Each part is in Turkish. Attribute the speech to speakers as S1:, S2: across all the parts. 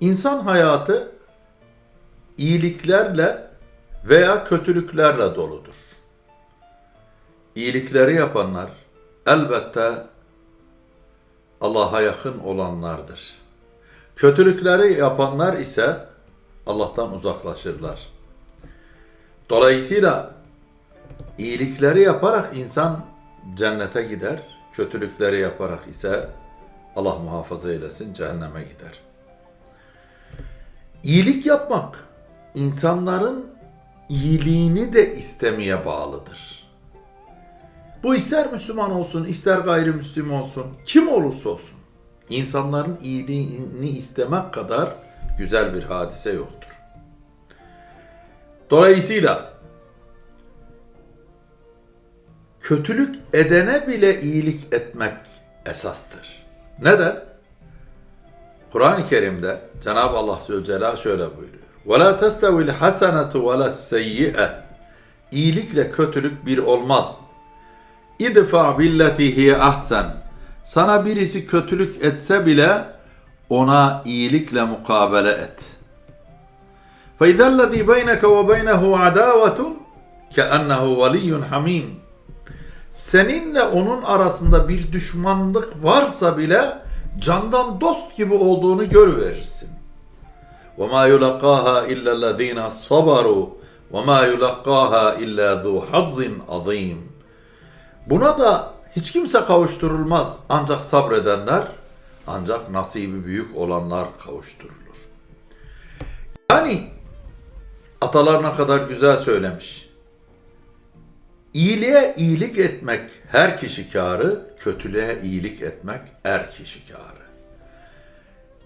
S1: İnsan hayatı iyiliklerle veya kötülüklerle doludur. İyilikleri yapanlar elbette Allah'a yakın olanlardır. Kötülükleri yapanlar ise Allah'tan uzaklaşırlar. Dolayısıyla iyilikleri yaparak insan cennete gider, kötülükleri yaparak ise Allah muhafaza eylesin cehenneme gider. İyilik yapmak insanların iyiliğini de istemeye bağlıdır. Bu ister Müslüman olsun, ister gayrimüslim olsun, kim olursa olsun insanların iyiliğini istemek kadar güzel bir hadise yoktur. Dolayısıyla kötülük edene bile iyilik etmek esastır. Neden? Kur'an-ı Kerim'de Cenab-ı Allah Zülcelal Celal şöyle buyuruyor. وَلَا تَسْتَوِ الْحَسَنَةُ وَلَا السَّيِّئَةُ İyilikle kötülük bir olmaz. İdfa billeti hiye ahsen. Sana birisi kötülük etse bile ona iyilikle mukabele et. فَاِذَا الَّذ۪ي بَيْنَكَ وَبَيْنَهُ عَدَاوَةٌ كَأَنَّهُ وَلِيٌّ حَم۪يمٌ Seninle onun arasında bir düşmanlık varsa bile candan dost gibi olduğunu görüverirsin. وَمَا يُلَقَّاهَا اِلَّا الَّذ۪ينَ صَبَرُوا وَمَا يُلَقَّاهَا اِلَّا ذُو حَظٍ عَظ۪يمٍ Buna da hiç kimse kavuşturulmaz. Ancak sabredenler, ancak nasibi büyük olanlar kavuşturulur. Yani atalar ne kadar güzel söylemiş. İyiliğe iyilik etmek her kişi kârı, kötülüğe iyilik etmek er kişi kârı.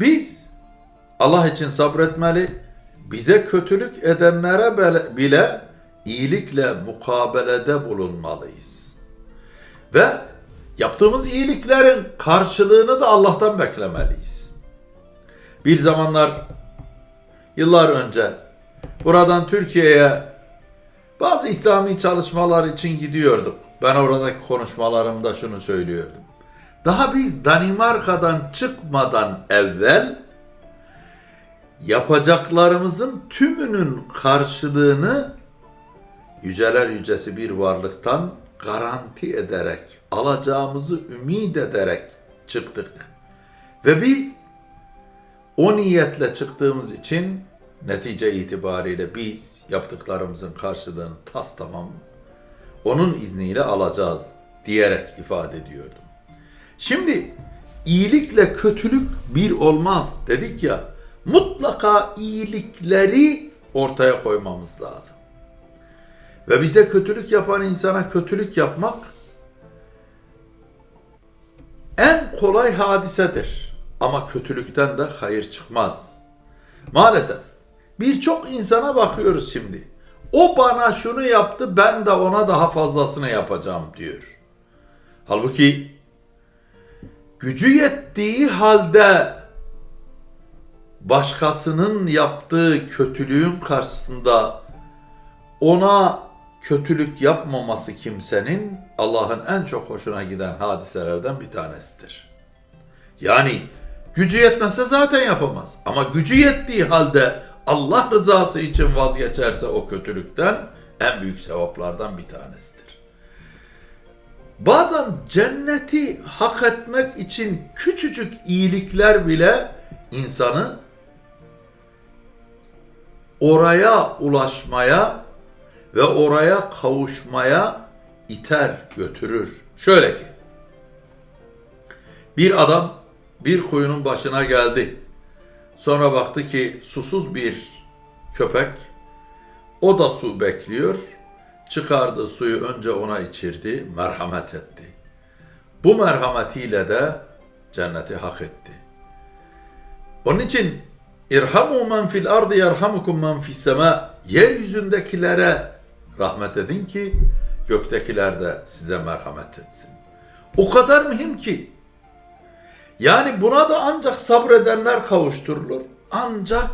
S1: Biz Allah için sabretmeli, bize kötülük edenlere bile iyilikle mukabelede bulunmalıyız. Ve yaptığımız iyiliklerin karşılığını da Allah'tan beklemeliyiz. Bir zamanlar yıllar önce buradan Türkiye'ye bazı İslami çalışmalar için gidiyorduk. Ben oradaki konuşmalarımda şunu söylüyordum. Daha biz Danimarka'dan çıkmadan evvel yapacaklarımızın tümünün karşılığını yüceler yücesi bir varlıktan garanti ederek, alacağımızı ümit ederek çıktık. Ve biz o niyetle çıktığımız için netice itibariyle biz yaptıklarımızın karşılığını tas tamam onun izniyle alacağız diyerek ifade ediyordum. Şimdi iyilikle kötülük bir olmaz dedik ya mutlaka iyilikleri ortaya koymamız lazım. Ve bize kötülük yapan insana kötülük yapmak en kolay hadisedir. Ama kötülükten de hayır çıkmaz. Maalesef birçok insana bakıyoruz şimdi. O bana şunu yaptı ben de ona daha fazlasını yapacağım diyor. Halbuki gücü yettiği halde başkasının yaptığı kötülüğün karşısında ona kötülük yapmaması kimsenin Allah'ın en çok hoşuna giden hadiselerden bir tanesidir. Yani gücü yetmese zaten yapamaz. Ama gücü yettiği halde Allah rızası için vazgeçerse o kötülükten en büyük sevaplardan bir tanesidir. Bazen cenneti hak etmek için küçücük iyilikler bile insanı oraya ulaşmaya ve oraya kavuşmaya iter götürür. Şöyle ki bir adam bir kuyunun başına geldi. Sonra baktı ki susuz bir köpek o da su bekliyor. Çıkardı suyu önce ona içirdi, merhamet etti. Bu merhametiyle de cenneti hak etti. Onun için İrhamu men fil ardı yerhamukum men fis sema. Yeryüzündekilere rahmet edin ki göktekiler de size merhamet etsin. O kadar mühim ki yani buna da ancak sabredenler kavuşturulur. Ancak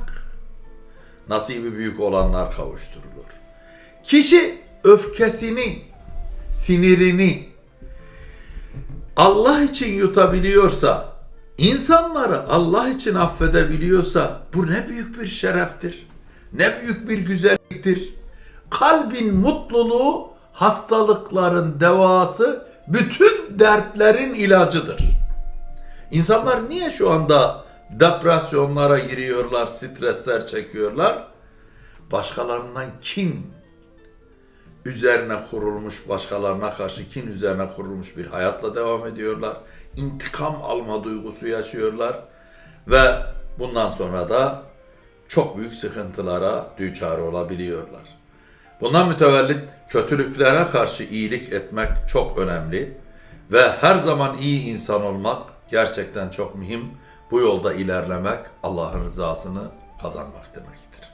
S1: nasibi büyük olanlar kavuşturulur. Kişi öfkesini, sinirini Allah için yutabiliyorsa İnsanları Allah için affedebiliyorsa bu ne büyük bir şereftir. Ne büyük bir güzelliktir. Kalbin mutluluğu hastalıkların devası, bütün dertlerin ilacıdır. İnsanlar niye şu anda depresyonlara giriyorlar, stresler çekiyorlar? Başkalarından kin üzerine kurulmuş, başkalarına karşı kin üzerine kurulmuş bir hayatla devam ediyorlar. İntikam alma duygusu yaşıyorlar ve bundan sonra da çok büyük sıkıntılara düçar olabiliyorlar. Bundan mütevellit kötülüklere karşı iyilik etmek çok önemli ve her zaman iyi insan olmak gerçekten çok mühim. Bu yolda ilerlemek Allah'ın rızasını kazanmak demektir.